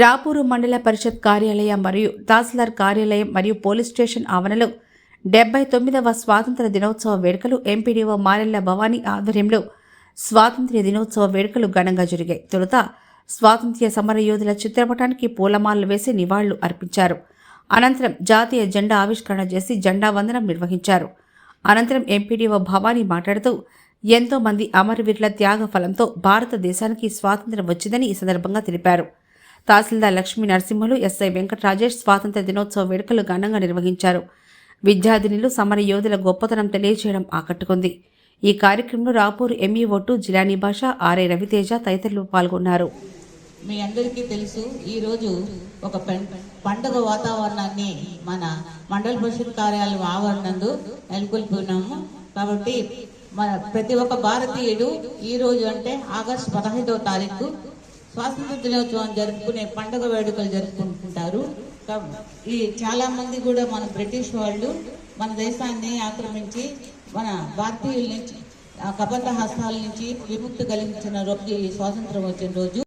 రాపూరు మండల పరిషత్ కార్యాలయం మరియు తహసీల్దార్ కార్యాలయం మరియు పోలీస్ స్టేషన్ ఆవరణలో డెబ్బై తొమ్మిదవ స్వాతంత్ర దినోత్సవ వేడుకలు ఎంపీడీఓ మారెళ్ళ భవానీ ఆధ్వర్యంలో స్వాతంత్ర్య దినోత్సవ వేడుకలు ఘనంగా జరిగాయి. తొలుత స్వాతంత్ర్య సమరయోధుల చిత్రపటానికి పూలమాలలు వేసి నివాళులు అర్పించారు. అనంతరం జాతీయ జెండా ఆవిష్కరణ చేసి జెండా వందనం నిర్వహించారు. అనంతరం ఎంపీడీఓ భవానీ మాట్లాడుతూ ఎంతో మంది అమరవీరుల త్యాగ ఫలంతో భారతదేశానికి స్వాతంత్ర్యం వచ్చిందని ఈ సందర్భంగా తెలిపారు. తహసీల్దార్ లక్ష్మీ నరసింహులు ఎస్ఐ వెంకట రాజేష్ స్వాతంత్ర దినోత్సవ వేడుకలు ఘనంగా నిర్వహించారు. విద్యార్థినులు సమర యోధుల గొప్పతనం తెలియజేయడం ఆకట్టుకుంది. ఈ కార్యక్రమంలో రాపూర్ ఎంఈఓ టు జిలానీ భాష ఆర్ఏ రవితేజ తదితరులు పాల్గొన్నారు. మీ అందరికీ తెలుసు ఈరోజు ఒక పండుగ వాతావరణాన్ని మన మండల పరిషత్ కార్యాలయం ఆవరణందు నెలకొల్పున్నాము. కాబట్టి మన ప్రతి ఒక్క భారతీయుడు ఈ రోజు అంటే ఆగస్టు పదహైదవ తారీఖు స్వాతంత్ర దినోత్సవం జరుపుకునే పండుగ వేడుకలు జరుపుకుంటుంటారు. ఈ చాలా మంది కూడా మన బ్రిటిష్ వాళ్ళు మన దేశాన్ని ఆక్రమించి మన భారతీయుల నుంచి కపట హస్తాల నుంచి విముక్తి కలిగించిన రోజు ఈ స్వాతంత్రం వచ్చిన రోజు.